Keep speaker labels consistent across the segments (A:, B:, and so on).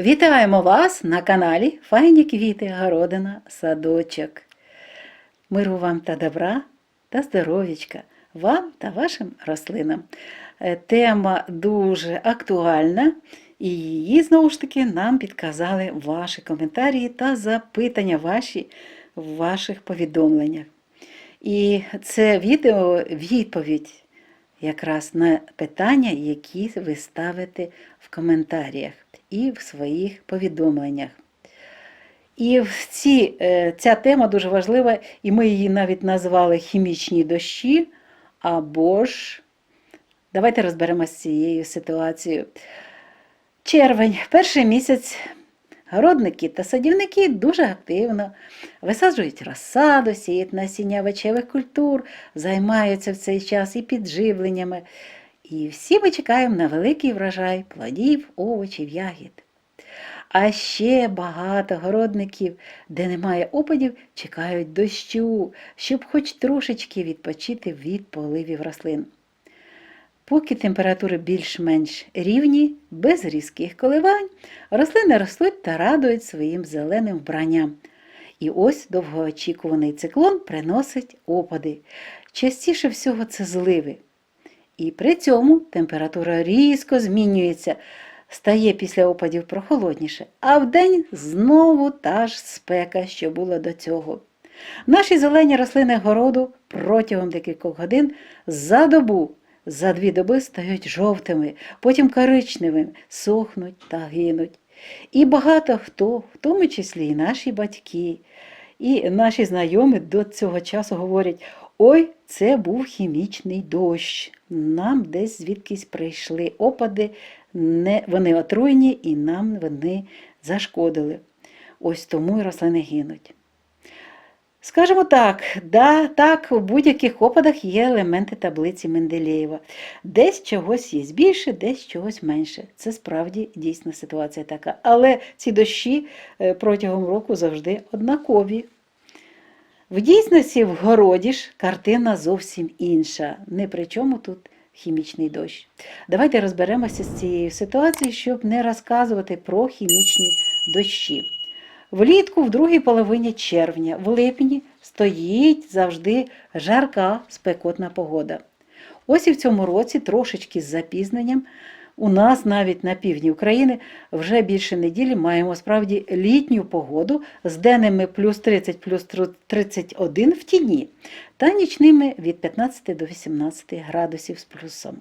A: Вітаємо вас на каналі Файні квіти, городина, садочок. Миру вам та добра та здоров'ячка вам та вашим рослинам. Е, Тема дуже актуальна, і її знову ж таки нам підказали ваші коментарі та запитання ваші в ваших повідомленнях. І це відео відповідь якраз на питання, які ви ставите в коментарях і в своїх повідомленнях. І ці, е, ця тема дуже важлива, і ми її навіть назвали хімічні дощі або ж. Давайте розберемося з цією ситуацією. Червень, перший місяць. Городники та садівники дуже активно висаджують розсаду, сіють насіння овочевих культур, займаються в цей час і підживленнями. І всі ми чекаємо на великий врожай плодів, овочів, ягід. А ще багато городників, де немає опадів, чекають дощу, щоб хоч трошечки відпочити від поливів рослин. Поки температури більш-менш рівні, без різких коливань, рослини ростуть та радують своїм зеленим вбранням. І ось довгоочікуваний циклон приносить опади. Частіше всього це зливи. І при цьому температура різко змінюється, стає після опадів прохолодніше, а вдень знову та ж спека, що була до цього. Наші зелені рослини городу протягом декількох годин за добу за дві доби стають жовтими, потім коричневими, сохнуть та гинуть. І багато хто, в тому числі і наші батьки, і наші знайомі до цього часу говорять: ой, це був хімічний дощ. Нам десь звідкись прийшли опади, не, вони отруєні і нам вони зашкодили. Ось тому і рослини гинуть. Скажемо так, да, так, у будь-яких опадах є елементи таблиці Менделєєва. Десь чогось є більше, десь чогось менше. Це справді дійсна ситуація така. Але ці дощі е, протягом року завжди однакові. В дійсності в городі ж картина зовсім інша. Не при чому тут хімічний дощ. Давайте розберемося з цією ситуацією, щоб не розказувати про хімічні дощі. Влітку, в другій половині червня, в липні стоїть завжди жарка спекотна погода. Ось і в цьому році, трошечки з запізненням, у нас навіть на півдні України вже більше неділі маємо справді літню погоду з денними плюс 30 плюс 31 в тіні та нічними від 15 до 18 градусів з плюсом.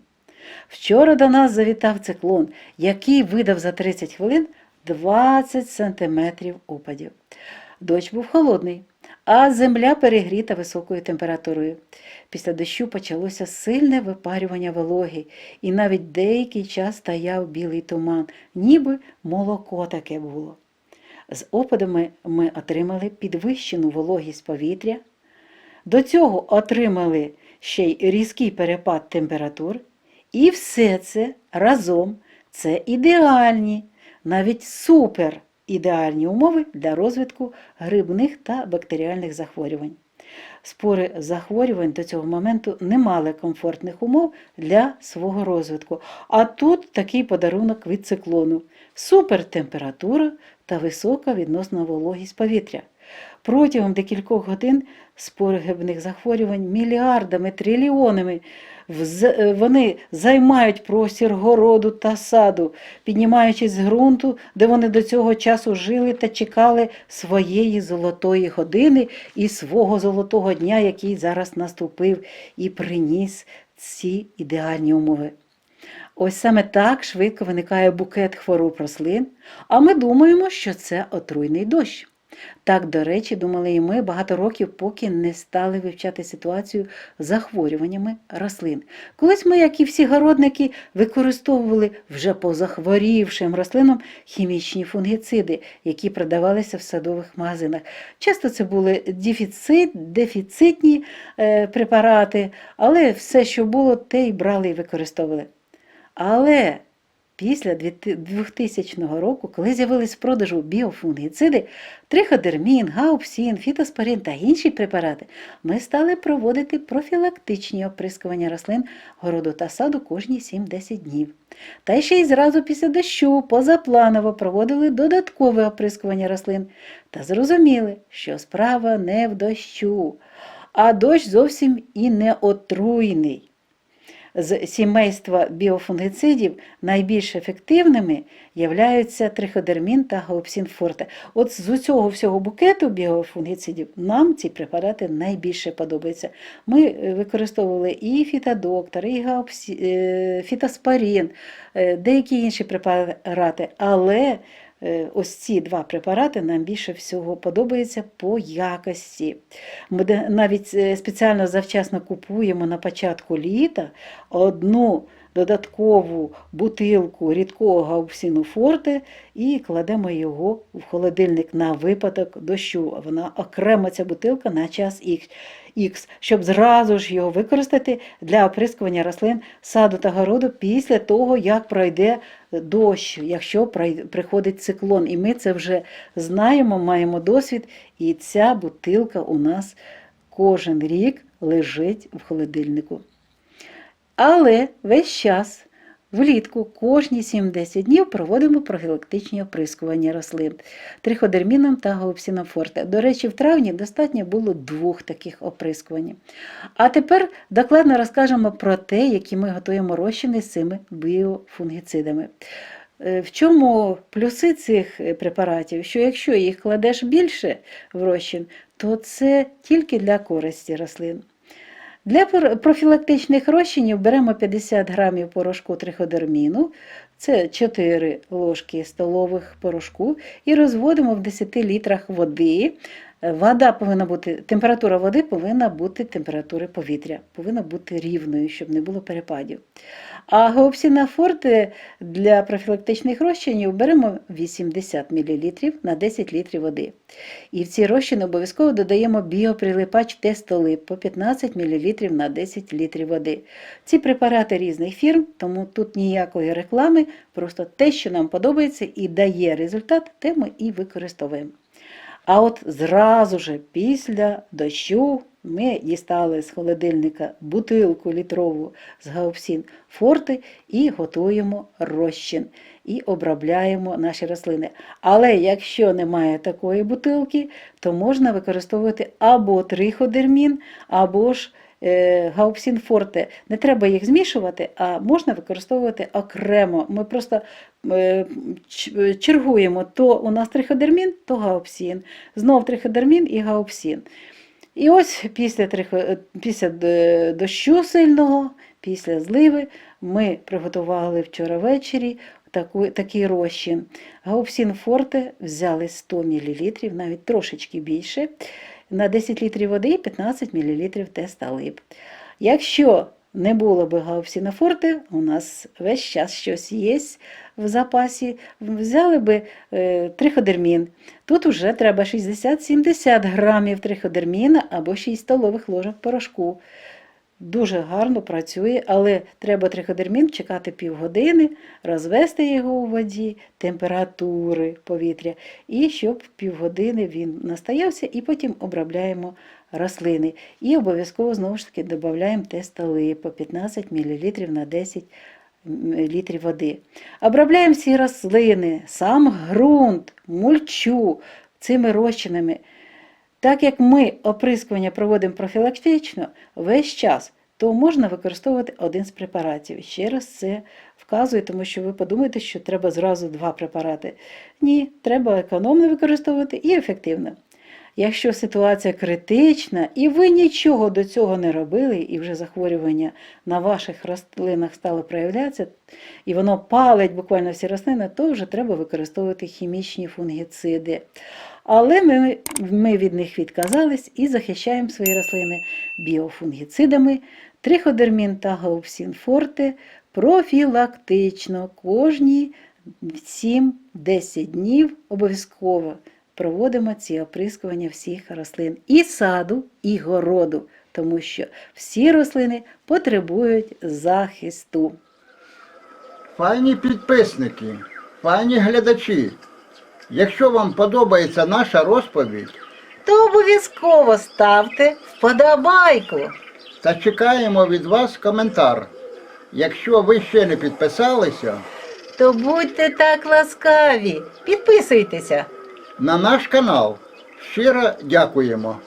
A: Вчора до нас завітав циклон, який видав за 30 хвилин 20 сантиметрів опадів. Дощ був холодний, а земля перегріта високою температурою. Після дощу почалося сильне випарювання вологи, і навіть деякий час стояв білий туман, ніби молоко таке було. З опадами ми отримали підвищену вологість повітря. До цього отримали ще й різкий перепад температур. І все це разом це ідеальні навіть супер ідеальні умови для розвитку грибних та бактеріальних захворювань. Спори захворювань до цього моменту не мали комфортних умов для свого розвитку. А тут такий подарунок від циклону: супертемпература та висока відносна вологість повітря. Протягом декількох годин спори грибних захворювань мільярдами, трильйонами вони займають простір городу та саду, піднімаючись з ґрунту, де вони до цього часу жили та чекали своєї золотої години і свого золотого дня, який зараз наступив і приніс ці ідеальні умови. Ось саме так швидко виникає букет хвороб рослин, а ми думаємо, що це отруйний дощ. Так, до речі, думали і ми багато років, поки не стали вивчати ситуацію з захворюваннями рослин. Колись ми, як і всі городники, використовували вже по захворівшим рослинам хімічні фунгіциди, які продавалися в садових магазинах. Часто це були дефіцит, дефіцитні е, препарати, але все, що було, те й брали і використовували. Але після 2000 року, коли з'явились в продажу біофунгіциди, триходермін, гаупсін, фітоспорин та інші препарати, ми стали проводити профілактичні оприскування рослин городу та саду кожні 7-10 днів. Та ще й зразу після дощу позапланово проводили додаткове оприскування рослин та зрозуміли, що справа не в дощу, а дощ зовсім і не отруйний з сімейства біофунгицидів найбільш ефективними являються триходермін та гаупсінфорте. От з усього всього букету біофунгицидів нам ці препарати найбільше подобаються. Ми е, використовували і фітодоктор, і гаупсі, е, фітоспорін, е, деякі інші препарати, але ось ці два препарати нам більше всього подобаються по якості. Ми навіть е, спеціально завчасно купуємо на початку літа одну додаткову бутилку рідкого гаупсіну форте і кладемо його в холодильник на випадок дощу. Вона окремо ця бутилка на час Х, щоб зразу ж його використати для оприскування рослин саду та городу після того, як пройде дощ, якщо приходить циклон. І ми це вже знаємо, маємо досвід, і ця бутилка у нас кожен рік лежить в холодильнику. Але весь час влітку кожні 7-10 днів проводимо профілактичні оприскування рослин триходерміном та гаупсіном. До речі, в травні достатньо було двох таких оприскувань. А тепер докладно розкажемо про те, які ми готуємо розчини з цими біофунгіцидами. Е, в чому плюси цих препаратів? Що якщо їх кладеш більше в розчин, то це тільки для користі рослин. Для профілактичних розчинів беремо 50 грамів порошку триходерміну, це 4 ложки столових порошку, і розводимо в 10 літрах води Вода повинна бути, температура води повинна бути температури повітря, повинна бути рівною, щоб не було перепадів. А геопсіна форте для профілактичних розчинів беремо 80 мл на 10 літрів води. І в ці розчини обов'язково додаємо біоприлипач тестолип по 15 мл на 10 літрів води. Ці препарати різних фірм, тому тут ніякої реклами, просто те, що нам подобається і дає результат, те ми і використовуємо. А от зразу же після дощу ми дістали з холодильника бутилку літрову з гаупсін форти і готуємо розчин і обробляємо наші рослини. Але якщо немає такої бутилки, то можна використовувати або триходермін, або ж гаупсін форте. Не треба їх змішувати, а можна використовувати окремо. Ми просто е, чергуємо то у нас триходермін, то гаупсін. Знов триходермін і гаупсін. І ось після після дощу сильного, після зливи, ми приготували вчора ввечері таку, такий розчин. Гаупсін форте взяли 100 мл, навіть трошечки більше на 10 літрів води і 15 мл теста лип. Якщо не було б гаупсінофорти, у нас весь час щось є в запасі, взяли би е, триходермін. Тут вже треба 60-70 грамів триходерміна або 6 столових ложок порошку. Дуже гарно працює, але треба триходермін чекати півгодини, розвести його у воді, температури повітря, і щоб півгодини він настоявся, і потім обробляємо рослини. І обов'язково знову ж таки додаємо тестоли по 15 мл на 10 літрів води. Обробляємо всі рослини, сам ґрунт, мульчу цими розчинами. Так як ми оприскування проводимо профілактично весь час, то можна використовувати один з препаратів. Ще раз це вказую, тому що ви подумаєте, що треба зразу два препарати. Ні, треба економно використовувати і ефективно. Якщо ситуація критична і ви нічого до цього не робили, і вже захворювання на ваших рослинах стало проявлятися, і воно палить буквально всі рослини, то вже треба використовувати хімічні фунгіциди. Але ми ми від них відказались і захищаємо свої рослини біофунгіцидами, триходермін та гаупсін форте профілактично кожні 7-10 днів обов'язково проводимо ці оприскування всіх рослин і саду, і городу, тому що всі рослини потребують захисту.
B: Файні підписники, файні глядачі. Якщо вам подобається наша розповідь,
A: То обов'язково ставте вподобайку.
B: та чекаємо від вас коментар. Якщо ви ще не підписалися,
A: То будьте так ласкаві, підписуйтеся.
B: На наш канал щиро дякуємо.